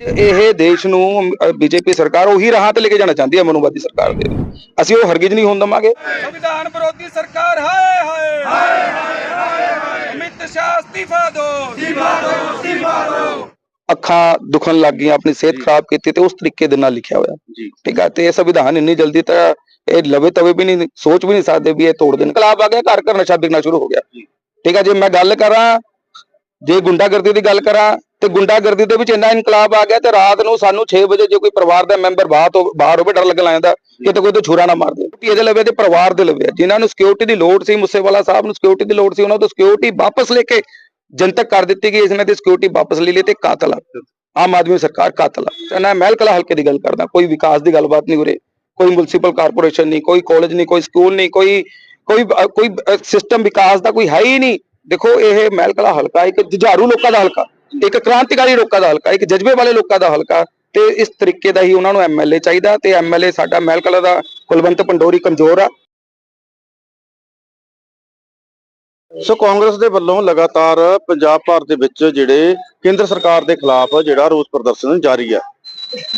ਇਹ ਦੇਸ਼ ਨੂੰ ਬੀਜੇਪੀ ਸਰਕਾਰ ਉਹੀ ਰਾਹਾਂ ਤੇ ਲੈ ਕੇ ਜਾਣਾ ਚਾਹੁੰਦੀ ਹੈ ਮਨੁਵਾਦੀ ਸਰਕਾਰ ਦੇ। ਅਸੀਂ ਉਹ ਹਰਗਿਜ਼ ਨਹੀਂ ਹੋਣ ਦਵਾਂਗੇ। ਸੰਵਿਧਾਨ ਵਿਰੋਧੀ ਸਰਕਾਰ ਹਾਏ ਹਾਏ ਹਾਏ ਹਾਏ ਅਮਿਤ ਸ਼ਾਹ ਅਸਤੀਫਾ ਦਿਓ। ਅਸਤੀਫਾ ਦਿਓ ਅਸਤੀਫਾ ਦਿਓ। ਅੱਖਾਂ ਦੁਖਣ ਲੱਗ ਗਈਆਂ ਆਪਣੀ ਸਿਹਤ ਖਰਾਬ ਕੀਤੀ ਤੇ ਉਸ ਤਰੀਕੇ ਦੇ ਨਾਲ ਲਿਖਿਆ ਹੋਇਆ। ਠੀਕ ਹੈ ਤੇ ਇਹ ਸੰਵਿਧਾਨ ਇੰਨੀ ਜਲਦੀ ਤਾਂ ਇਹ ਲਵੇ ਤਵੇ ਵੀ ਨਹੀਂ ਸੋਚ ਵੀ ਨਹੀਂ ਸਕਦੇ ਵੀ ਇਹ ਤੋੜ ਦੇਣ। ਇਨਕਲਾਬ ਆ ਗਿਆ ਘਰ ਘਰ ਨਸ਼ਾ ਵਿਕਣਾ ਸ਼ੁਰੂ ਹੋ ਗਿਆ। ਠੀਕ ਹੈ ਜੇ ਮੈਂ ਗੱਲ ਕਰਾਂ ਜੇ ਗੁੰਡਾਗਰਦੀ ਦੀ ਗੱਲ ਕਰਾਂ ਤੇ ਗੁੰਡਾਗਰਦੀ ਦੇ ਵਿੱਚ ਇੰਨਾ ਇਨਕਲਾਬ ਆ ਗਿਆ ਤੇ ਰਾਤ ਨੂੰ ਸਾਨੂੰ 6 ਵਜੇ ਜੇ ਕੋਈ ਪਰਿਵਾਰ ਦਾ ਮੈਂਬਰ ਬਾਹਰ ਬਾਹਰ ਹੋਵੇ, ਡਰ ਲੱਗਣ ਲੱਗ ਜਾਂਦਾ ਕੋਈ ਤੋਂ ਛੁਰਾ ਨਾ ਮਾਰ ਦੇ। ਇਹਦੇ ਲਵੇ ਤੇ ਪਰਿਵਾਰ ਦੇ ਲਵੇ। ਜਿਨ੍ਹਾਂ ਨੂੰ ਸਿਕਿਉਰਿਟੀ ਦੀ ਲੋੜ ਸੀ, ਮੁੱਸੇਵਾਲਾ ਸਾਹਿਬ ਨੂੰ ਸਿਕਿਉਰਿਟੀ ਦੀ ਲੋੜ ਸੀ, ਉਹਨਾਂ ਤੋਂ ਸਿਕਿਉਰਿਟੀ ਵਾਪਸ ਲੈ ਕੇ ਜਨਤਕ ਕਰ ਦਿੱਤੀ ਗਈ ਇਹਨਾਂ ਦੀ ਸਿਕਿਉਰਿਟੀ ਵਾਪਸ ਲੈ ਲਈ ਤੇ ਕਾਤਲ ਆ। ਆਮ ਆਦਮੀ ਸਰਕਾਰ ਕਾਤਲ ਆ। ਮੈਂ ਮਹਿਲ ਕਲਾ ਹਲਕੇ ਦੀ ਗੱਲ ਕਰਦਾ, ਕੋਈ ਵਿਕਾਸ ਦੀ ਗੱਲਬਾਤ ਨਹੀਂ ਉਰੇ ਕੋਈ ਮਿਊਨਿਸਪਲ ਕਾਰਪੋਰੇਸ਼ਨ ਨਹੀਂ, ਕੋਈ ਕਾਲਜ ਨਹੀਂ, ਕੋਈ ਸਕੂਲ ਨਹੀਂ, ਕੋਈ ਕੋਈ ਕੋਈ ਸਿਸਟਮ ਵਿਕਾਸ ਦਾ ਕੋਈ ਹੈ ਹੀ ਨਹੀਂ। ਦੇਖੋ, ਇਹ ਮਹਿਲ ਕਲਾ ਹਲਕਾ ਇੱਕ ਜੁਝਾਰੂ ਲੋਕਾਂ ਦਾ ਹਲਕਾ। ਇੱਕ ਕ੍ਰਾਂਤੀਕਾਰੀ ਲੋਕਾਂ ਦਾ ਹਲਕਾ, ਇੱਕ ਜਜ਼ਬੇ ਵਾਲੇ ਲੋਕਾਂ ਦਾ ਹਲਕਾ ਤੇ ਇਸ ਤਰੀਕੇ ਦਾ ਹੀ ਉਹਨਾਂ ਨੂੰ ਐਮਐਲਏ ਚਾਹੀਦਾ ਤੇ ਐਮਐਲਏ ਸਾਡਾ ਮਹਿਲ ਦਾ ਕੁਲਵੰਤ ਪੰਡੋਰੀ ਕਮਜ਼ੋਰ ਆ। ਸੋ ਕਾਂਗਰਸ ਦੇ ਵੱਲੋਂ ਲਗਾਤਾਰ ਪੰਜਾਬ ਭਰ ਦੇ ਵਿੱਚ ਜਿਹੜੇ ਕੇਂਦਰ ਸਰਕਾਰ ਦੇ ਖਿਲਾਫ ਜਿਹੜਾ ਰੋਸ ਪ੍ਰਦਰਸ਼ਨ ਜਾਰੀ ਹੈ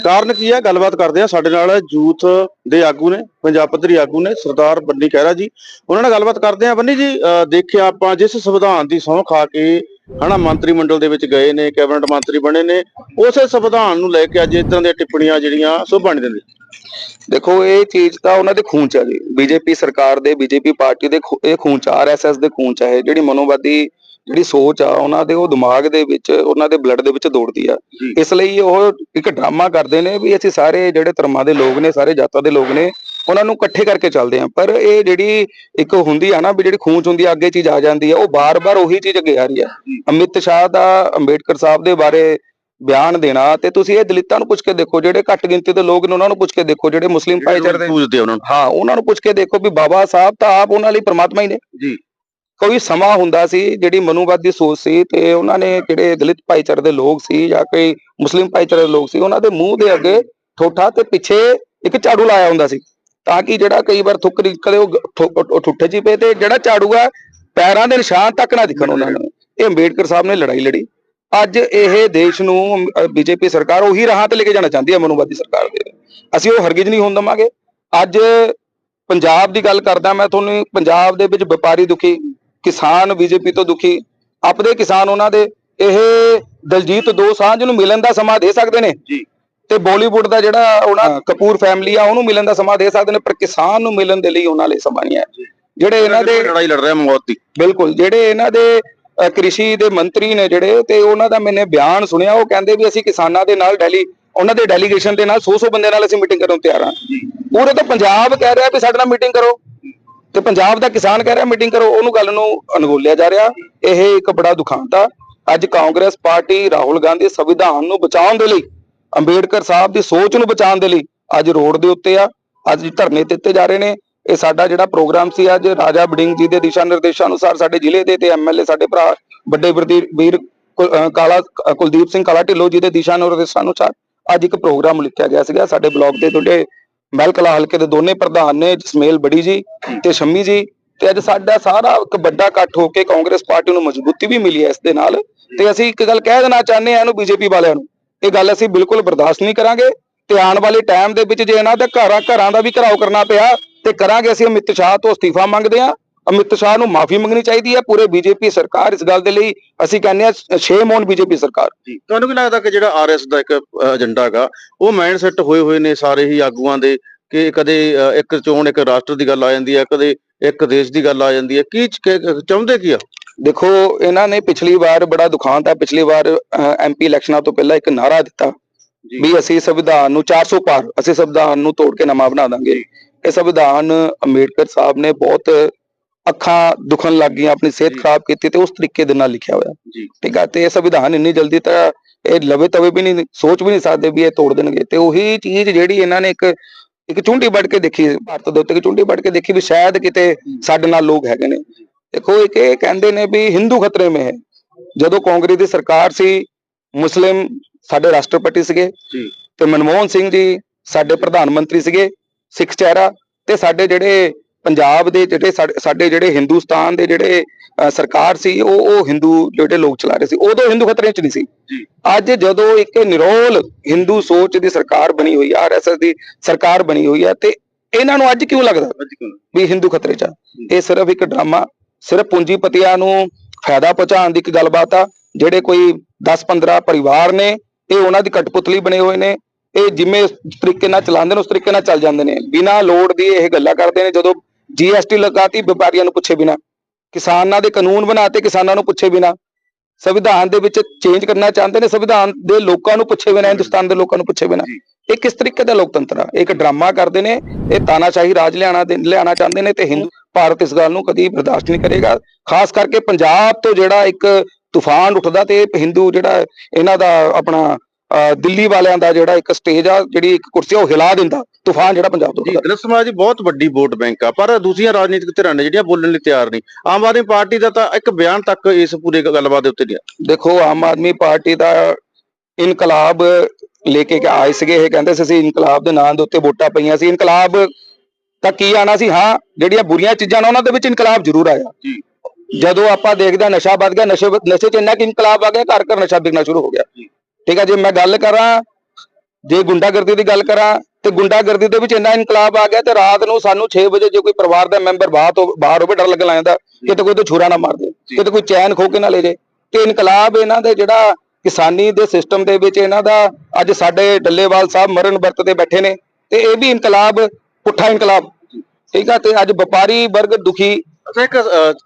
ਕਾਰਨ ਕੀ ਹੈ ਗੱਲਬਾਤ ਕਰਦੇ ਆ ਸਾਡੇ ਨਾਲ ਯੂਥ ਦੇ ਆਗੂ ਨੇ, ਪੰਜਾਬ ਪੱਧਰੀ ਆਗੂ ਨੇ, ਸਰਦਾਰ ਬੰਨੀ ਖਹਿਰਾ ਜੀ। ਉਹਨਾਂ ਨਾਲ ਗੱਲਬਾਤ ਕਰਦੇ ਆ। ਬੰਨੀ ਜੀ, ਅਹ ਦੇਖਿਆ ਆਪਾਂ ਜਿਸ ਸੰਵਿਧਾਨ ਦੀ ਸਹੁੰ ਖਾ ਕੇ ਹਨਾ ਮੰਤਰੀ ਮੰਡਲ ਦੇ ਵਿੱਚ ਗਏ ਨੇ ਕੈਬਨਿਟ ਮੰਤਰੀ ਬਣੇ ਨੇ ਉਸੇ ਸੰਵਿਧਾਨ ਨੂੰ ਲੈ ਕੇ ਅੱਜ ਇਦਾਂ ਦੀਆਂ ਟਿੱਪਣੀਆਂ ਜਿਹੜੀਆਂ ਸੋਭਾ ਨਹੀਂ ਦਿੰਦੇ ਦੇਖੋ ਇਹ ਚੀਜ਼ ਤਾਂ ਉਹਨਾਂ ਦੇ ਖੂਨ ਚ ਆ ਜੀ। ਬੀਜੇਪੀ ਸਰਕਾਰ ਦੇ ਬੀਜੇਪੀ ਪਾਰਟੀ ਦੇ ਇਹ ਖੂਨ ਚ ਆਰਐਸਐਸ ਦੇ ਖੂਨ ਚ ਹੈ ਜਿਹੜੀ ਮਨੋਵਾਦੀ ਜਿਹੜੀ ਸੋਚ ਆ ਉਹਨਾਂ ਦੇ ਉਹ ਦਿਮਾਗ ਦੇ ਵਿੱਚ ਉਹਨਾਂ ਦੇ ਬਲੱਡ ਦੇ ਵਿੱਚ ਦੌੜਦੀ ਆ। ਇਸ ਲਈ ਉਹ ਇੱਕ ਡਰਾਮਾ ਕਰਦੇ ਨੇ ਵੀ ਅਸੀਂ ਸਾਰੇ ਜਿਹੜੇ ਧਰਮਾਂ ਦੇ ਲੋਕ ਨੇ ਸਾਰੇ ਜਾਤਾਂ ਦੇ ਲੋਕ ਨੇ ਉਹਨਾਂ ਨੂੰ ਇਕੱਠੇ ਕਰਕੇ ਚੱਲਦੇ ਆ ਪਰ ਇਹ ਜਿਹੜੀ ਇੱਕ ਹੁੰਦੀ ਆ ਨਾ ਵੀ ਜਿਹੜੀ ਖੂਨ ਚ ਹੁੰਦੀ ਆ ਅੱਗੇ ਚੀਜ਼ ਆ ਜਾਂਦੀ ਆ ਉਹ ਬਾਰ-ਬਾਰ ਉਹੀ ਚੀਜ਼ ਅੱਗੇ ਆ ਰਹੀ ਆ। ਅਮਿਤ ਸ਼ਾਹ ਦਾ ਅੰਬੇਡਕਰ ਸਾਹਿਬ ਦੇ ਬਾਰੇ ਬਿਆਨ ਦੇਣਾ ਤੇ ਤੁਸੀਂ ਇਹ ਦਲਿਤਾਂ ਨੂੰ ਪੁੱਛ ਕੇ ਦੇਖੋ ਜਿਹੜੇ ਘੱਟ ਗਿਣਤੀ ਦੇ ਲੋਕ ਨੇ ਉਹਨਾਂ ਨੂੰ ਪੁੱਛ ਕੇ ਦੇਖੋ ਜਿਹੜੇ ਮੁਸਲਿਮ ਭਾਈਚਾਰੇ ਦੇ ਪੂਜਦੇ ਉਹਨਾਂ ਨੂੰ। ਹਾਂ ਉਹਨਾਂ ਨੂੰ ਪੁੱਛ ਕੇ ਦੇਖੋ ਵੀ ਬਾਬਾ ਸਾਹਿਬ ਤਾਂ ਆਪ ਉਹਨਾਂ ਲਈ ਪ੍ਰਮਾਤਮਾ ਹੀ ਨੇ। ਜੀ। ਕੋਈ ਸਮਾਂ ਹੁੰਦਾ ਸੀ ਜਿਹੜੀ ਮਨੂਵਾਦੀ ਸੋਚ ਸੀ ਤੇ ਉਹਨਾਂ ਨੇ ਜਿਹੜੇ ਦਲਿਤ ਭਾਈਚਾਰੇ ਦੇ ਲੋਕ ਸੀ ਜਾਂ ਕੋਈ ਮੁਸਲਿਮ ਭਾਈਚਾਰੇ ਦੇ ਲੋਕ ਸੀ ਉਹਨਾਂ ਦੇ ਮੂੰਹ ਦੇ ਅੱਗੇ ਠੋਠਾ ਤੇ ਪਿੱਛੇ ਇੱਕ ਝਾੜੂ ਲਾਇਆ ਹੁੰਦਾ ਸੀ। ਤਾਂ ਕਿ ਜਿਹੜਾ ਕਈ ਵਾਰ ਥੁੱਕ ਨਿਕਲੇ, ਉਹ ਠੁੱਠੇ ਜੀ ਪਏ ਤੇ ਜਿਹੜਾ ਝਾੜੂ ਆ, ਪੈਰਾਂ ਦੇ ਨਿਸ਼ਾਨ ਤੱਕ ਨਾ ਦਿਖਣ ਉਹਨਾਂ ਨੂੰ। ਇਹ ਅੰਬੇਡਕਰ ਸਾਹਿਬ ਨੇ ਲੜਾਈ ਲੜੀ। ਅੱਜ ਇਹ ਦੇਸ਼ ਨੂੰ ਬੀਜੇਪੀ ਸਰਕਾਰ ਉਹੀ ਰਾਹਾਂ ਤੇ ਲੈ ਕੇ ਜਾਣਾ ਚਾਹੁੰਦੀ ਹੈ, ਮਨੂਵਾਦੀ ਸਰਕਾਰ ਦੇ। ਅਸੀਂ ਉਹ ਹਰਗਿਜ਼ ਨਹੀਂ ਹੋਣ ਦਵਾਂਗੇ। ਅੱਜ ਪੰਜਾਬ ਦੀ ਗੱਲ ਕਰਦਾ ਮੈਂ ਤੁਹਾਨੂੰ, ਪੰਜਾਬ ਦੇ ਵਿੱਚ ਵਪਾਰੀ ਦੁਖੀ, ਕਿਸਾਨ ਬੀਜੇਪੀ ਤੋਂ ਦੁਖੀ, ਆਪਦੇ ਕਿਸਾਨ ਉਹਨਾਂ ਦੇ। ਇਹ ਦਲਜੀਤ ਦੋਸਾਂਝ ਨੂੰ ਮਿਲਣ ਦਾ ਸਮਾਂ ਦੇ ਸਕਦੇ ਨੇ? ਜੀ। ਤੇ ਬਾਲੀਵੁੱਡ ਦਾ ਜਿਹੜਾ ਉਹਨਾਂ ਕਪੂਰ ਫੈਮਿਲੀ ਆ ਉਹਨੂੰ ਮਿਲਣ ਦਾ ਸਮਾਂ ਦੇ ਸਕਦੇ ਨੇ ਪਰ ਕਿਸਾਨ ਨੂੰ ਮਿਲਣ ਦੇ ਲਈ ਉਹਨਾਂ ਲਈ ਸਮਾਂ ਨਹੀਂ ਹੈ। ਜਿਹੜੇ ਇਹਨਾਂ ਦੇ ਲੜਾਈ ਲੜ ਰਿਹਾ ਮੌਤ ਦੀ ਬਿਲਕੁਲ ਜਿਹੜੇ ਇਹਨਾਂ ਦੇ ਕ੍ਰਿਸ਼ੀ ਦੇ ਮੰਤਰੀ ਨੇ ਜਿਹੜੇ ਤੇ ਉਹਨਾਂ ਦਾ ਮੈਨੇ ਬਿਆਨ ਸੁਣਿਆ ਉਹ ਕਹਿੰਦੇ ਵੀ ਅਸੀਂ ਕਿਸਾਨਾਂ ਦੇ ਨਾਲ ਡੈਲੀ ਉਹਨਾਂ ਦੇ ਡੈਲੀਗੇਸ਼ਨ ਦੇ ਨਾਲ 100-100 ਬੰਦੇ ਨਾਲ ਅਸੀਂ ਮੀਟਿੰਗ ਕਰਨ ਤਿਆਰ ਹਾਂ। ਪੂਰੇ ਤਾਂ ਪੰਜਾਬ ਕਹਿ ਰਿਹਾ ਵੀ ਸਾਡੇ ਨਾਲ ਮੀਟਿੰਗ ਕਰੋ। ਤੇ ਪੰਜਾਬ ਦਾ ਕਿਸਾਨ ਕਹਿ ਰਿਹਾ ਮੀਟਿੰਗ ਕਰੋ ਉਹਨੂੰ ਗੱਲ ਨੂੰ ਅਣਗੌਲਿਆ ਜਾ ਰਿਹਾ। ਇਹ ਇੱਕ ਬੜਾ ਦੁਖਾਂਤ ਆ। ਅੱਜ ਕਾਂਗਰਸ ਪਾਰਟੀ ਰਾਹੁਲ ਗਾਂਧੀ ਸੰਵਿਧਾਨ ਨੂੰ ਬਚਾਉਣ ਦੇ ਲਈ ਅੰਬੇਡਕਰ ਸਾਹਿਬ ਦੀ ਸੋਚ ਨੂੰ ਬਚਾਉਣ ਦੇ ਲਈ ਅੱਜ ਰੋਡ ਦੇ ਉੱਤੇ ਆ, ਅੱਜ ਧਰਨੇ ਦਿੱਤੇ ਜਾ ਰਹੇ ਨੇ। ਇਹ ਸਾਡਾ ਜਿਹੜਾ ਪ੍ਰੋਗਰਾਮ ਸੀ ਅੱਜ ਰਾਜਾ ਬਡਿੰਗ ਜੀ ਦੇ ਦਿਸ਼ਾ ਨਿਰਦੇਸ਼ਾਂ ਅਨੁਸਾਰ ਸਾਡੇ ਜ਼ਿਲ੍ਹੇ ਦੇ ਤੇ ਐਮਐਲਏ ਸਾਡੇ ਭਰਾ ਵੱਡੇ ਵੀਰ ਵੀਰ ਕਾਲਾ ਕੁਲਦੀਪ ਸਿੰਘ ਕਾਲਾ ਢਿੱਲੋਂ ਜੀ ਦੇ ਦਿਸ਼ਾ ਨਿਰਦੇਸ਼ਾਂ ਅਨੁਸਾਰ ਅੱਜ ਇੱਕ ਪ੍ਰੋਗਰਾਮ ਲਿਖਿਆ ਗਿਆ ਸੀਗਾ। ਸਾਡੇ ਬਲਾਕ ਦੇ ਤੁਹਾਡੇ ਮਹਿਲ ਕਲਾ ਹਲਕੇ ਦੇ ਦੋਨੇ ਪ੍ਰਧਾਨ ਨੇ ਜਸਮੇਲ ਬੜੀ ਜੀ ਤੇ ਸ਼ੰਮੀ ਜੀ ਤੇ ਅੱਜ ਸਾਡਾ ਸਾਰਾ ਇੱਕ ਵੱਡਾ ਇਕੱਠ ਹੋ ਕੇ ਕਾਂਗਰਸ ਪਾਰਟੀ ਨੂੰ ਮਜ਼ਬੂਤੀ ਵੀ ਮਿਲੀ ਹੈ ਇਸ ਦੇ ਨਾਲ। ਤੇ ਅਸੀਂ ਇੱਕ ਗੱਲ ਕਹਿ ਦੇਣਾ ਚਾਹੁੰਦੇ ਹਾਂ ਇਹਨੂੰ ਬੀਜੇਪੀ ਵਾਲਿਆਂ ਨੂੰ ਇਹ ਗੱਲ ਅਸੀਂ ਬਿਲਕੁਲ ਬਰਦਾਸ਼ਤ ਨਹੀਂ ਕਰਾਂਗੇ ਤੇ ਆਉਣ ਵਾਲੇ ਟਾਈਮ ਦੇ ਵਿੱਚ ਜੇ ਇਹਨਾਂ ਦੇ ਘਰਾਂ ਘਰਾਂ ਦਾ ਵੀ ਘਰਾਓ ਕਰਨਾ ਪਿਆ ਤੇ ਕਰਾਂਗੇ ਅਸੀਂ ਅਮਿਤ ਸ਼ਾਹ ਤੋਂ ਅਸਤੀਫਾ ਮੰਗਦੇ ਹਾਂ। ਅਮਿਤ ਸ਼ਾਹ ਨੂੰ ਮਾਫੀ ਮੰਗਣੀ ਚਾਹੀਦੀ ਹੈ, ਪੂਰੇ ਬੀਜੇਪੀ ਸਰਕਾਰ ਇਸ ਗੱਲ ਦੇ ਲਈ ਅਸੀਂ ਕਹਿੰਦੇ ਹਾਂ, ਛੇ ਮੌਨ ਬੀਜੇਪੀ ਸਰਕਾਰ। ਜੀ, ਤੁਹਾਨੂੰ ਕੀ ਲੱਗਦਾ ਕਿ ਜਿਹੜਾ ਆਰਐਸ ਦਾ ਇੱਕ ਏਜੰਡਾ ਹੈਗਾ, ਉਹ ਮਾਈਂਡ ਸੈੱਟ ਹੋਏ ਹੋਏ ਨੇ ਸਾਰੇ ਹੀ ਆਗੂਆਂ ਦੇ ਕਿ ਕਦੇ ਇੱਕ ਚੋਣ ਇੱਕ ਰਾਸ਼ਟਰ ਦੀ ਗੱਲ ਆ ਜਾਂਦੀ ਹੈ, ਕਦੇ ਇੱਕ ਦੇਸ਼ ਦੀ ਗੱਲ ਆ ਜਾਂਦੀ ਹੈ? ਕੀ ਚਾਹੁੰਦੇ ਕੀ ਆ? ਦੇਖੋ ਇਹਨਾਂ ਨੇ ਪਿਛਲੀ ਵਾਰ ਬੜਾ ਦੁਖਾਂਤ ਹੈ। ਪਿਛਲੀ ਵਾਰ ਐਮਪੀ ਇਲੈਕਸ਼ਨਾਂ ਤੋਂ ਪਹਿਲਾਂ ਇੱਕ ਨਾਰਾ ਦਿੱਤਾ। ਵੀ ਅਸੀਂ ਸੰਵਿਧਾਨ ਨੂੰ 400 ਪਾਰ ਅਸੀਂ ਸੰਵਿਧਾਨ ਨੂੰ ਤੋੜ ਕੇ ਨਵਾਂ ਬਣਾ ਦਾਂਗੇ। ਇਹ ਸੰਵਿਧਾਨ ਅੰਬੇਡਕਰ ਸਾਹਿਬ ਨੇ ਬਹੁਤ ਅੱਖਾਂ ਦੁਖਣ ਲੱਗ ਗਈਆਂ ਆਪਣੀ ਸਿਹਤ। ਖਰਾਬ ਕੀਤੀ ਤੇ ਉਸ ਤਰੀਕੇ ਦੇ ਨਾਲ ਲਿਖਿਆ ਹੋਇਆ। ਠੀਕ ਹੈ ਤੇ ਇਹ ਸੰਵਿਧਾਨ ਇੰਨੀ ਜਲਦੀ ਤਾਂ ਇਹ ਲਵੇ ਤਵੇ ਵੀ ਨਹੀਂ ਸੋਚ ਵੀ ਨਹੀਂ ਸਕਦੇ ਵੀ ਇਹ ਤੋੜ ਦੇਣਗੇ। ਤੇ ਉਹੀ ਚੀਜ਼ ਜਿਹੜੀ ਇਹਨਾਂ ਨੇ ਇੱਕ ਇੱਕ ਚੁੰਡੀ ਵੱਢ ਕੇ ਦੇਖੀ ਭਾਰਤ ਦੇ ਉੱਤੇ ਇੱਕ ਚੁੰਡੀ ਵੱਢ ਕੇ ਦੇਖੀ ਵੀ ਸ਼ਾਇਦ ਕਿਤੇ ਸਾਡੇ ਨਾਲ ਲੋਕ ਹੈਗੇ ਨੇ। ਦੇਖੋ ਇੱਕ ਇਹ ਕਹਿੰਦੇ ਨੇ ਵੀ ਹਿੰਦੂ ਖਤਰੇ ਮੇ ਹੈ। ਜਦੋਂ ਕਾਂਗਰਸ ਦੀ ਸਰਕਾਰ ਸੀ ਮੁਸਲਿਮ ਸਾਡੇ ਰਾਸ਼ਟਰਪਤੀ ਸੀਗੇ ਜੀ। ਤੇ ਮਨਮੋਹਨ ਸਿੰਘ ਜੀ ਸਾਡੇ ਪ੍ਰਧਾਨ ਮੰਤਰੀ ਸੀਗੇ ਸਿੱਖ ਚਿਹਰਾ ਤੇ ਸਾਡੇ ਜਿਹੜੇ ਪੰਜਾਬ ਦੇ ਜਿਹੜੇ ਸਾਡੇ- ਜਿਹੜੇ ਹਿੰਦੁਸਤਾਨ ਦੇ ਜਿਹੜੇ ਸਰਕਾਰ ਸੀ ਉਹ ਉਹ ਹਿੰਦੂ ਜਿਹੜੇ ਲੋਕ ਚਲਾ ਰਹੇ ਸੀ ਉਦੋਂ ਹਿੰਦੂ ਖਤਰੇ 'ਚ ਨਹੀਂ ਸੀ। ਅੱਜ ਜਦੋਂ ਇੱਕ ਨਿਰੋਲ ਹਿੰਦੂ ਸੋਚ ਦੀ ਸਰਕਾਰ ਬਣੀ ਹੋਈ ਆ ਆਰਐਸਐਸ ਦੀ ਸਰਕਾਰ ਬਣੀ ਹੋਈ ਆ ਤੇ ਇਹਨਾਂ ਨੂੰ ਅੱਜ ਕਿਉਂ ਲੱਗਦਾ ਵੀ ਹਿੰਦੂ ਖਤਰੇ 'ਚ ਇਹ ਸਿਰਫ ਇੱਕ ਡਰਾਮਾ ਸਿਰਫ ਪੂੰਜੀਪਤੀਆਂ ਨੂੰ ਫਾਇਦਾ ਪਹੁੰਚਾਉਣ ਦੀ ਇੱਕ ਗੱਲਬਾਤ ਆ ਜਿਹੜੇ ਕੋਈ 10-15 ਪਰਿਵਾਰ ਨੇ ਇਹ ਉਹਨਾਂ ਦੀ ਕਠਪੁਤਲੀ ਬਣੇ ਹੋਏ ਨੇ ਇਹ ਜਿਵੇਂ ਤਰੀਕੇ ਨਾਲ ਚਲਾਉਂਦੇ ਨੇ ਉਸ ਤਰੀਕੇ ਨਾਲ ਚੱਲ ਜਾਂਦੇ ਨੇ। ਬਿਨਾਂ ਲੋੜ ਦੀ ਇਹ ਗੱਲਾਂ ਕਰਦੇ ਨੇ ਜਦੋਂ ਜੀਐਸਟੀ ਲਗਾਤੀ ਵਪਾਰੀਆਂ ਨੂੰ ਪੁੱਛੇ ਬਿਨਾਂ ਕਿਸਾਨਾਂ ਦੇ ਕਾਨੂੰਨ ਬਣਾਤੇ ਕਿਸਾਨਾਂ ਨੂੰ ਪੁੱਛੇ ਬਿਨਾਂ ਸੰਵਿਧਾਨ ਦੇ ਵਿੱਚ ਚੇਂਜ ਕਰਨਾ ਚਾਹੁੰਦੇ ਨੇ ਸੰਵਿਧਾਨ ਦੇ ਲੋਕਾਂ ਨੂੰ ਪੁੱਛੇ ਬਿਨਾਂ ਹਿੰਦੁਸਤਾਨ ਦੇ ਲੋਕਾਂ ਨੂੰ ਪੁੱਛੇ ਬਿਨਾਂ। ਇਹ ਕਿਸ ਤਰੀਕੇ ਦਾ ਲੋਕਤੰਤਰ ਆ? ਇਹ ਇੱਕ ਡਰਾਮਾ ਕਰਦੇ ਨੇ ਇਹ ਤਾਨਾਸ਼ਾਹੀ ਰਾਜ ਲਿਆਣਾ ਲਿਆਣਾ ਚਾਹੁੰਦੇ ਨੇ ਤੇ ਹਿੰਦੂ ਭਾਰਤ ਇਸ ਗੱਲ ਨੂੰ ਕਦੀ ਬਰਦਾਸ਼ਤ ਨਹੀਂ ਕਰੇਗਾ। ਖਾਸ ਕਰਕੇ ਪੰਜਾਬ ਤੋਂ ਜਿਹੜਾ ਇੱਕ ਤੂਫਾਨ ਉੱਠਦਾ ਤੇ ਹਿੰਦੂ ਜਿਹੜਾ ਇਹਨਾਂ ਦਾ ਆਪਣਾ ਦਿੱਲੀ ਵਾਲਿਆਂ ਦਾ ਜਿਹੜਾ ਇੱਕ ਸਟੇਜ ਆ ਜਿਹੜੀ ਇੱਕ ਕੁਰਸੀ ਉਹ ਹਿਲਾ ਦਿੰਦਾ। ਤੂਫਾਨ ਜਿਹੜਾ ਪੰਜਾਬ ਤੋਂ ਜੀ ਦਲਿਤ ਸਮਾਜ ਬਹੁਤ ਵੱਡੀ ਵੋਟ ਬੈਂਕ ਆ ਪਰ ਦੂਸਰੀਆਂ ਰਾਜਨੀਤਿਕ ਧਿਰਾਂ ਨੇ ਜਿਹੜੀਆਂ ਬੋਲਣ ਲਈ ਤਿਆਰ ਨਹੀਂ। ਆਮ ਆਦਮੀ ਪਾਰਟੀ ਦਾ ਤਾਂ ਇੱਕ ਬਿਆਨ ਤੱਕ ਇਸ ਪੂਰੇ ਗੱਲਬਾਤ ਦੇ ਉੱਤੇ ਨਹੀਂ। ਦੇਖੋ ਆਮ ਆਦਮੀ ਪਾਰਟੀ ਦਾ ਇਨਕਲਾਬ ਲੈ ਕੇ ਆਏ ਸੀਗੇ ਇਹ ਕਹਿੰਦੇ ਸੀ ਅਸੀਂ ਇਨਕਲਾਬ ਦੇ ਨਾਂ ਦੇ ਉੱਤੇ ਵੋਟਾਂ ਪਈਆਂ ਸੀ। ਇਨਕਲਾਬ ਤਾਂ ਕੀ ਆਣਾ ਸੀ? ਹਾਂ ਜਿਹੜੀਆਂ ਬੁਰੀਆਂ ਚੀਜ਼ਾਂ ਨੇ ਉਹਨਾਂ ਦੇ ਵਿੱਚ ਇਨਕਲਾਬ ਜ਼ਰੂਰ ਆਇਆ। ਜੀ। ਜਦੋਂ ਆਪਾਂ ਦੇਖਦੇ ਨਸ਼ਾ ਵੱਧ ਗਿਆ ਨਸ਼ੇ ਨਸ਼ੇ 'ਚ ਇੰਨਾ ਕਿ ਇਨਕਲਾਬ ਆ ਗਿਆ ਘਰ ਘਰ ਨਸ਼ਾ ਵਿਕਣਾ ਸ਼ੁਰੂ ਹੋ ਗਿਆ। ਠੀਕ ਹੈ ਜੇ ਮੈਂ ਗੱਲ ਕਰਾਂ ਜੇ ਗੁੰਡਾਗਰਦੀ ਦੀ ਗੱਲ ਕਰਾਂ ਤੇ ਗੁੰਡਾਗਰਦੀ ਦੇ ਵਿੱਚ ਇੰਨਾ ਇਨਕਲਾਬ ਆ ਗਿਆ ਤੇ ਰਾਤ ਨੂੰ ਸਾਨੂੰ 6 ਵਜੇ ਜੇ ਕੋਈ ਪਰਿਵਾਰ ਦਾ ਮੈਂਬਰ ਬਾਹਰ ਤੋਂ ਬਾਹਰ ਹੋਵੇ ਡਰ ਲੱਗਣ ਲੱਗ ਜਾਂਦਾ ਕਿਤੇ ਕੋਈ ਤੇ ਛੁਰਾ ਨਾ ਮਾਰ ਦੇ ਕਿਤੇ ਕੋਈ ਚੈਨ ਖੋ ਕੇ ਨਾ ਲੈ ਜੇ। ਤੇ ਇਨਕਲਾਬ ਇਹਨਾਂ ਦੇ ਜਿਹੜਾ ਕਿਸਾਨੀ ਦੇ ਸਿਸਟਮ ਦੇ ਵਿੱਚ ਇਹਨਾਂ ਦਾ ਅੱਜ ਸਾਡੇ ਡੱਲੇਵਾਲ ਸਾਹਿਬ ਮਰਨ ਵਰਤ ਤੇ ਬੈਠੇ ਨੇ ਤੇ ਇਹ ਵੀ ਇਨਕਲਾਬ ਪੁੱਠਾ ਇਨਕਲਾਬ। ਠੀਕ ਆ ਤੇ ਅੱਜ ਵਪਾਰੀ ਵਰਗ ਦੁਖੀ। ਅੱਛਾ ਇੱਕ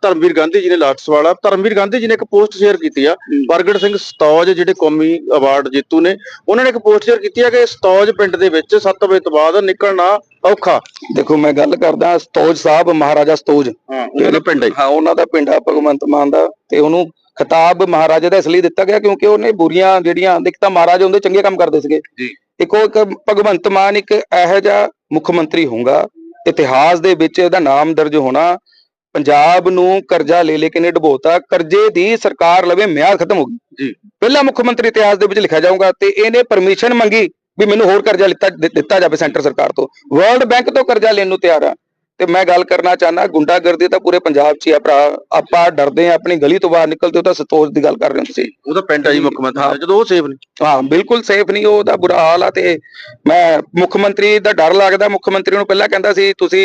ਧਰਮਵੀਰ ਗਾਂਧੀ ਜੀ ਨੇ ਲਾਸਟ ਸਵਾਲ ਆ। ਧਰਮਵੀਰ ਗਾਂਧੀ ਜੀ ਨੇ ਇੱਕ ਪੋਸਟ ਸ਼ੇਅਰ ਕੀਤੀ ਆ ਪ੍ਰਗਟ ਸਿੰਘ ਸਤੌਜ ਜਿਹੜੇ ਕੌਮੀ ਅਵਾਰਡ ਜੇਤੂ ਨੇ ਉਹਨਾਂ ਨੇ ਇੱਕ ਪੋਸਟ ਸ਼ੇਅਰ ਕੀਤੀ ਆ ਕਿ ਸਤੌਜ ਪਿੰਡ ਦੇ ਵਿੱਚ 7 ਵਜੇ ਤੋਂ ਬਾਅਦ ਨਿਕਲਣਾ ਔਖਾ। ਦੇਖੋ ਮੈਂ ਗੱਲ ਕਰਦਾ ਸਤੋਜ ਸਾਹਿਬ ਮਹਾਰਾਜਾ ਸਤੋਜ। ਉਹਨਾਂ ਦਾ ਪਿੰਡ ਹੈ ਹਾਂ ਉਹਨਾਂ ਦਾ ਪਿੰਡ ਆ ਭਗਵੰਤ ਮਾਨ ਦਾ। ਤੇ ਉਹਨੂੰ ਖਿਤਾਬ ਮਹਾਰਾਜਾ ਦਾ ਇਸ ਲਈ ਦਿੱਤਾ ਗਿਆ ਕਿਉਂਕਿ ਉਹਨੇ ਬੁਰੀਆਂ ਜਿਹੜੀਆਂ ਇੱਕ ਤਾਂ ਮਹਾਰਾਜਾ ਹੁੰਦੇ ਚੰਗੇ ਕੰਮ ਕਰਦੇ ਸੀਗੇ। ਜੀ। ਇੱਕ ਉਹ ਇੱਕ ਭਗਵੰਤ ਮਾਨ ਇੱਕ ਇਹੋ ਜਿਹਾ ਮੁੱਖ ਮੰਤਰੀ ਹੋਊਗਾ। ਇਤਿਹਾਸ ਦੇ ਵਿੱਚ ਇਹਦਾ ਨਾਮ ਦਰਜ ਹੋਣਾ ਪੰਜਾਬ ਨੂੰ ਕਰਜ਼ਾ ਲੈ ਲੈ ਕੇ ਨੇ ਡਬੋਤਾ ਕਰਜ਼ੇ ਦੀ ਸਰਕਾਰ ਲਵੇ ਮਿਆਦ ਖਤਮ ਹੋ ਗਈ। ਜੀ। ਪਹਿਲਾ ਮੁੱਖ ਮੰਤਰੀ ਇਤਿਹਾਸ ਦੇ ਵਿੱਚ ਲਿਖਿਆ ਜਾਊਗਾ ਤੇ ਇਹਨੇ ਪਰਮਿਸ਼ਨ ਮੰਗੀ ਵੀ ਮੈਨੂੰ ਹੋਰ ਕਰਜ਼ਾ ਦਿੱਤਾ ਜਾਵੇ ਸੈਂਟਰ ਸਰਕਾਰ ਤੋਂ। ਵਰਲਡ ਬੈਂਕ ਤੋਂ ਕਰਜ਼ਾ ਲੈਣ ਨੂੰ ਤਿਆਰ ਆ। ਤੇ ਮੈਂ ਗੱਲ ਕਰਨਾ ਚਾਹਨਾ ਗੁੰਡਾਗਰਦੀ ਤਾਂ ਪੂਰੇ ਪੰਜਾਬ 'ਚ ਹੀ ਆ ਭਰਾ। ਆਪਾਂ ਡਰਦੇ ਆ ਆਪਣੀ ਗਲੀ ਤੋਂ ਬਾਹਰ ਨਿਕਲਦੇ ਤਾਂ ਸਤੋਜ ਦੀ ਗੱਲ ਕਰ ਰਹੇ ਹੋ ਤੁਸੀਂ। ਉਹਦਾ ਪਿੰਡ ਆ ਜੀ ਮੁੱਖ ਮੰਤਰੀ ਜਦੋਂ ਉਹ ਸੇਫ ਨਹੀਂ। ਹਾਂ ਬਿਲਕੁਲ ਸੇਫ ਨਹੀਂ ਉਹਦਾ ਬੁਰਾ ਹਾਲ ਆ ਤੇ ਮੈਂ ਮੁੱਖ ਮੰਤਰੀ ਦਾ ਡਰ ਲੱਗਦਾ ਮੁੱਖ ਮੰਤਰੀ ਨੂੰ ਪਹਿਲਾਂ ਕਹਿੰਦਾ ਸੀ ਤੁਸੀਂ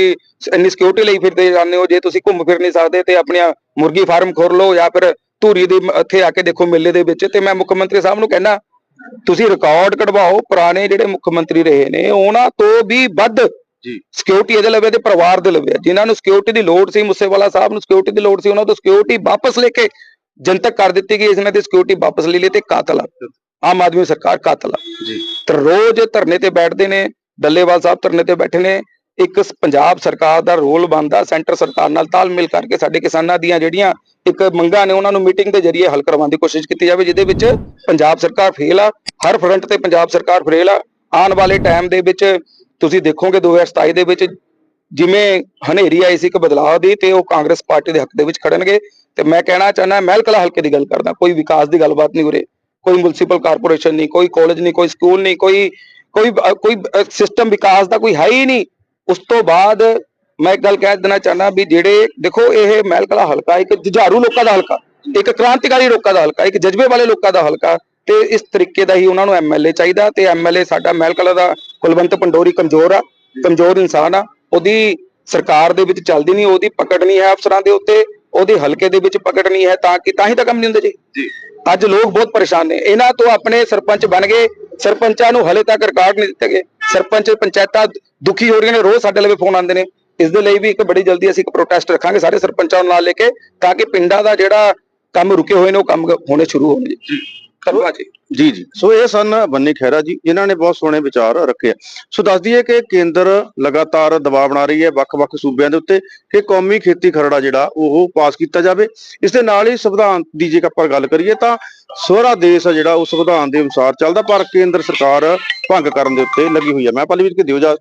ਇੰਨੀ ਸਿਕਿਉਰਿਟੀ ਲਈ ਫਿਰਦੇ ਜਾਂਦੇ ਹੋ ਜੇ ਤੁਸੀਂ ਘੁੰਮ ਫਿਰ ਨਹੀਂ ਸਕਦੇ ਤੇ ਆਪਣੀਆਂ ਮੁਰਗੀ ਫਾਰਮ ਖੋਲ ਲਓ ਜਾਂ ਫਿਰ ਧੂਰੀ ਦੇ ਇੱਥੇ ਆ ਕੇ ਦੇਖੋ ਮੇਲੇ ਦੇ ਵਿੱਚ। ਤੇ ਮੈਂ ਮੁੱਖ ਮੰਤਰੀ ਸਾਹਿਬ ਨੂੰ ਕਹਿੰਦਾ ਤੁਸੀਂ ਰਿਕਾਰਡ ਕਢਵਾਓ ਪੁਰਾਣੇ ਜਿਹੜੇ ਮੁੱਖ ਮੰਤਰੀ ਰਹੇ ਨੇ ਉਹਨਾਂ ਤੋਂ ਵੀ ਵੱਧ ਜੀ। ਸਿਕਿਉਰਿਟੀ ਇਹਦੇ ਲਵੇ ਤੇ ਪਰਿਵਾਰ ਦੇ ਲਵੇ। ਜਿਨ੍ਹਾਂ ਨੂੰ ਸਿਕਿਉਰਿਟੀ ਦੀ ਲੋੜ ਸੀ ਮੁੱਸੇਵਾਲਾ ਸਾਹਿਬ ਨੂੰ ਸਿਕਿਉਰਿਟੀ ਦੀ ਲੋੜ ਸੀ ਉਹਨਾਂ ਤੋਂ ਸਿਕਿਉਰਿਟੀ ਵਾਪਸ ਲੈ ਕੇ ਜਨਤਕ ਕਰ ਦਿੱਤੀ ਗਈ ਇਸ ਨੇ ਤੇ ਸਿਕਿਉਰਿਟੀ ਵਾਪਸ ਲੈ ਲਈ ਤੇ ਕਾਤਲ ਆਮ ਆਦਮੀ ਸਰਕਾਰ ਕਾਤਲ ਜੀ। ਤੇ ਰੋਜ਼ ਧਰਨੇ ਤੇ ਬੈਠਦੇ ਨੇ ਡੱਲੇਵਾਲ ਸਾਹਿਬ ਧਰਨੇ ਤੇ ਬੈਠੇ ਨੇ। ਇੱਕ ਪੰਜਾਬ ਸਰਕਾਰ ਦਾ ਰੋਲ ਬਣਦਾ ਸੈਂਟਰ ਸਰਕਾਰ ਨਾਲ ਤਾਲਮੇਲ ਕਰਕੇ ਸਾਡੇ ਕਿਸਾਨਾਂ ਦੀਆਂ ਜਿਹੜੀਆਂ ਇੱਕ ਮੰਗਾਂ ਨੇ ਉਹਨਾਂ ਨੂੰ ਮੀਟਿੰਗ ਦੇ ਜ਼ਰੀਏ ਹੱਲ ਕਰਵਾਉਣ ਦੀ ਕੋਸ਼ਿਸ਼ ਕੀਤੀ ਜਾਵੇ ਜਿਹਦੇ ਵਿੱਚ ਪੰਜਾਬ ਸਰਕਾਰ ਫੇਲ ਆ ਹਰ ਫਰੰਟ ਤੇ ਪੰਜਾਬ ਸਰਕਾਰ ਫੇਲ ਆ। ਆਉਣ ਵਾਲੇ ਟਾਈਮ ਦੇ ਵਿੱਚ ਤੁਸੀਂ ਦੇਖੋਗੇ 2027 ਦੇ ਵਿੱਚ ਜਿਵੇਂ ਹਨੇਰੀ ਆਈ ਸੀ ਇੱਕ ਬਦਲਾਅ ਦੀ ਤੇ ਉਹ ਕਾਂਗਰਸ ਪਾਰਟੀ ਦੇ ਹੱਕ ਦੇ ਵਿੱਚ ਖੜਨਗੇ। ਤੇ ਮੈਂ ਕਹਿਣਾ ਚਾਹੁੰਦਾ ਮਹਿਲਕਲਾ ਹਲਕੇ ਦੀ ਗੱਲ ਕਰਦਾ, ਕੋਈ ਵਿਕਾਸ ਦੀ ਗੱਲਬਾਤ ਨਹੀਂ ਉਰੇ ਕੋਈ ਮਿਊਨਿਸਪਲ ਕਾਰਪੋਰੇਸ਼ਨ ਨਹੀਂ, ਕੋਈ ਕਾਲਜ ਨਹੀਂ, ਕੋਈ ਸਕੂਲ ਨਹੀਂ, ਕੋਈ ਕੋਈ ਕੋਈ ਸਿਸਟਮ ਵਿਕਾਸ ਦਾ ਕੋਈ ਹੈ ਹੀ ਨਹੀਂ। ਉਸ ਤੋਂ ਬਾਅਦ ਮੈਂ ਇੱਕ ਗੱਲ ਕਹਿ ਦੇਣਾ ਚਾਹੁੰਦਾ ਵੀ ਜਿਹੜੇ, ਦੇਖੋ ਇਹ ਮਹਿਲਕਲਾ ਹਲਕਾ ਇੱਕ ਜੁਝਾਰੂ ਲੋਕਾਂ ਦਾ ਹਲਕਾ, ਇੱਕ ਕ੍ਰਾਂਤੀਕਾਰੀ ਲੋਕਾਂ ਦਾ ਹਲਕਾ, ਇੱਕ ਜਜ਼ਬੇ ਵਾਲੇ ਲੋਕਾਂ ਦਾ ਹਲਕਾ ਤੇ ਇਸ ਤਰੀਕੇ ਦਾ ਹੀ ਉਹਨਾਂ ਨੂੰ ਐਮਐਲਏ ਚਾਹੀਦਾ ਤੇ ਐਮਐਲਏ ਸਾਡਾ ਮਹਿਲਕਲਾ ਦਾ ਕੁਲਵੰਤ ਪੰਡੋਰੀ ਕਮਜ਼ੋਰ ਆ ਕਮਜ਼ੋਰ ਇਨਸਾਨ ਆ ਉਹਦੀ ਸਰਕਾਰ ਦੇ ਵਿੱਚ ਚੱਲਦੀ ਨਹੀਂ ਉਹਦੀ ਪਕੜ ਨਹੀਂ ਹੈ ਅਫਸਰਾਂ ਦੇ ਉੱਤੇ ਉਹਦੇ ਹਲਕੇ ਦੇ ਵਿੱਚ ਪਕੜ ਨਹੀਂ ਹੈ ਤਾਂ ਕਿ ਤਾਂ ਹੀ ਤਾਂ ਕੰਮ ਨਹੀਂ ਹੁੰਦੇ ਜੀ। ਅੱਜ ਲੋਕ ਬਹੁਤ ਪਰੇਸ਼ਾਨ ਨੇ ਇਹਨਾਂ ਤੋਂ ਆਪਣੇ ਸਰਪੰਚ ਬਣ ਗਏ ਸਰਪੰਚਾਂ ਨੂੰ ਹਲੇ ਤੱਕ ਰਿਕਾਰਡ ਨਹੀਂ ਦਿੱਤੇ ਗਏ ਸਰਪੰਚ ਪੰਚਾਇਤਾਂ ਦੁਖੀ ਹੋ ਰਹੀਆਂ ਨੇ ਰੋਜ਼ ਸਾਡੇ ਲਵੇ ਫੋਨ ਆਉਂਦੇ ਨੇ ਇਸ ਦੇ ਲਈ ਵੀ ਇੱਕ ਬੜੀ ਜਲਦੀ ਅਸੀਂ ਇੱਕ ਪ੍ਰੋਟੈਸਟ ਰੱਖਾਂਗੇ ਸਾਰੇ ਸਰਪੰਚਾਂ ਨੂੰ ਨਾਲ ਲੈ ਕੇ ਤਾਂ ਕਿ ਪਿੰਡਾਂ ਦਾ ਜਿਹੜਾ ਕੰਮ ਰੁਕੇ ਹੋਏ ਨੇ ਉਹ ਕੰਮ ਹੋਣੇ ਸ਼ੁਰੂ ਹੋਣ ਜੀ। ਧੰਨਵਾਦ ਜੀ ਜੀ ਜੀ। ਸੋ ਇਹ ਸਨ ਬੰਨੀ ਖਹਿਰਾ ਜੀ ਜਿਨ੍ਹਾਂ ਨੇ ਬਹੁਤ ਸੋਹਣੇ ਵਿਚਾਰ ਰੱਖੇ ਆ। ਸੋ ਦੱਸ ਦਈਏ ਕਿ ਕੇਂਦਰ ਲਗਾਤਾਰ ਦਬਾਅ ਬਣਾ ਰਹੀ ਹੈ ਵੱਖ-ਵੱਖ ਸੂਬਿਆਂ ਦੇ ਉੱਤੇ ਕਿ ਕੌਮੀ ਖੇਤੀ ਖਰੜਾ ਜਿਹੜਾ ਉਹ ਪਾਸ ਕੀਤਾ ਜਾਵੇ। ਇਸ ਦੇ ਨਾਲ ਹੀ ਸੰਵਿਧਾਨ ਦੀ ਜੇਕਰ ਆਪਾਂ ਗੱਲ ਕਰੀਏ ਤਾਂ ਸਹੁਰਾ ਦੇਸ਼ ਆ ਜਿਹੜਾ ਉਹ ਸੰਵਿਧਾਨ ਦੇ ਅਨੁਸਾਰ ਚੱਲਦਾ ਪਰ ਕੇਂਦਰ ਸਰਕਾਰ ਭੰਗ ਕਰਨ ਦੇ ਉੱਤੇ ਲੱਗੀ ਹੋਈ ਹੈ ਮੈਂ ਪੱਲਵੀਰ ਕੇ ਦਿਓ ਜਾ